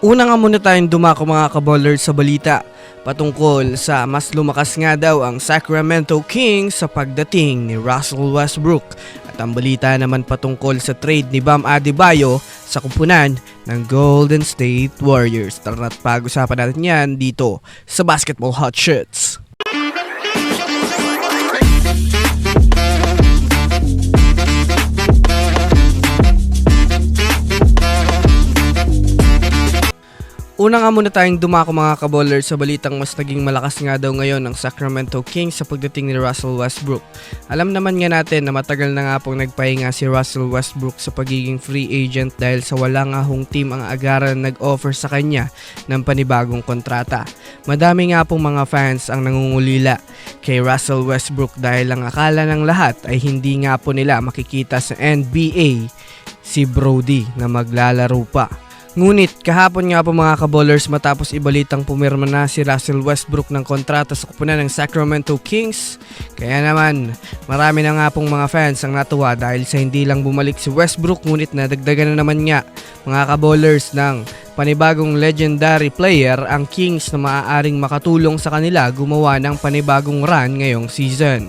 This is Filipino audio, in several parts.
Una nga muna tayong dumako mga kaballers sa balita patungkol sa mas lumakas nga daw ang Sacramento Kings sa pagdating ni Russell Westbrook. At ang balita naman patungkol sa trade ni Bam Adebayo sa kupunan ng Golden State Warriors. Tara at pag-usapan natin yan dito sa Basketball Hot Shots. Una nga muna tayong dumako mga kaballers sa balitang mas naging malakas nga daw ngayon ang Sacramento Kings sa pagdating ni Russell Westbrook. Alam naman nga natin na matagal na nga pong nagpahinga si Russell Westbrook sa pagiging free agent dahil sa wala nga hong team ang agaran na nag-offer sa kanya ng panibagong kontrata. Madami nga pong mga fans ang nangungulila kay Russell Westbrook dahil ang akala ng lahat ay hindi nga po nila makikita sa NBA si Brody na maglalaro pa. Ngunit kahapon nga po mga kaballers matapos ibalitang pumirma na si Russell Westbrook ng kontrata sa kupunan ng Sacramento Kings. Kaya naman marami na nga pong mga fans ang natuwa dahil sa hindi lang bumalik si Westbrook ngunit nadagdagan na naman nga mga kaballers ng panibagong legendary player ang Kings na maaaring makatulong sa kanila gumawa ng panibagong run ngayong season.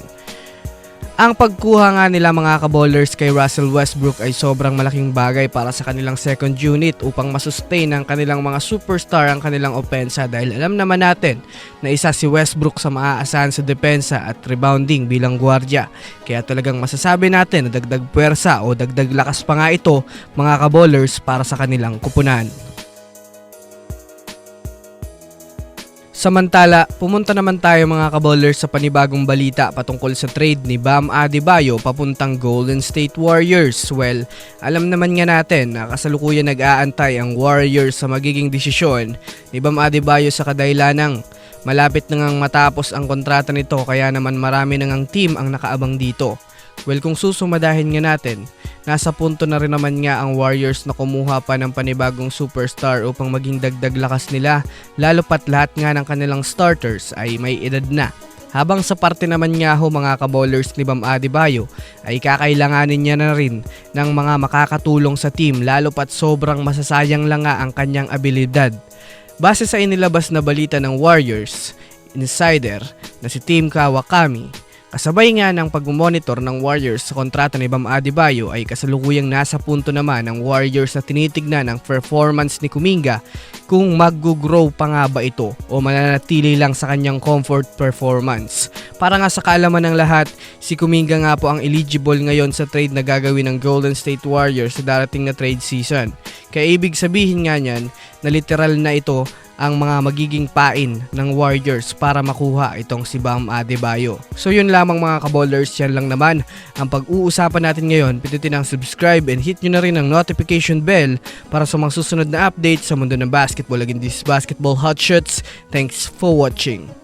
Ang pagkuha nga nila mga kaballers kay Russell Westbrook ay sobrang malaking bagay para sa kanilang second unit upang masustain ang kanilang mga superstar ang kanilang opensa dahil alam naman natin na isa si Westbrook sa maaasahan sa depensa at rebounding bilang gwardya. Kaya talagang masasabi natin na dagdag puwersa o dagdag lakas pa nga ito mga kaballers para sa kanilang kupunan. Samantala, pumunta naman tayo mga kaballers sa panibagong balita patungkol sa trade ni Bam Adebayo papuntang Golden State Warriors. Well, alam naman nga natin na kasalukuyan nag-aantay ang Warriors sa magiging desisyon ni Bam Adebayo sa kadailanang malapit na ngang matapos ang kontrata nito kaya naman marami na ngang team ang nakaabang dito. Well, kung susumadahin nga natin, nasa punto na rin naman nga ang Warriors na kumuha pa ng panibagong superstar upang maging dagdag lakas nila lalo pat lahat nga ng kanilang starters ay may edad na. Habang sa parte naman nga ho mga kaballers ni Bam Adebayo ay kakailanganin niya na rin ng mga makakatulong sa team lalo pat sobrang masasayang lang nga ang kanyang abilidad. Base sa inilabas na balita ng Warriors insider na si Team Kawakami Kasabay nga ng pag-monitor ng Warriors sa kontrata ni Bam Adebayo ay kasalukuyang nasa punto naman ng Warriors na tinitignan ang performance ni Kuminga kung mag-grow pa nga ba ito o mananatili lang sa kanyang comfort performance. Para nga sa kaalaman ng lahat, si Kuminga nga po ang eligible ngayon sa trade na gagawin ng Golden State Warriors sa darating na trade season. Kaya ibig sabihin nga niyan na literal na ito ang mga magiging pain ng Warriors para makuha itong si Bam Adebayo. So yun lamang mga kaballers, yan lang naman ang pag-uusapan natin ngayon. Pindutin ang subscribe and hit nyo na rin ang notification bell para sa mga susunod na updates sa mundo ng basketball. Again, this is Basketball Hot Shots. Thanks for watching.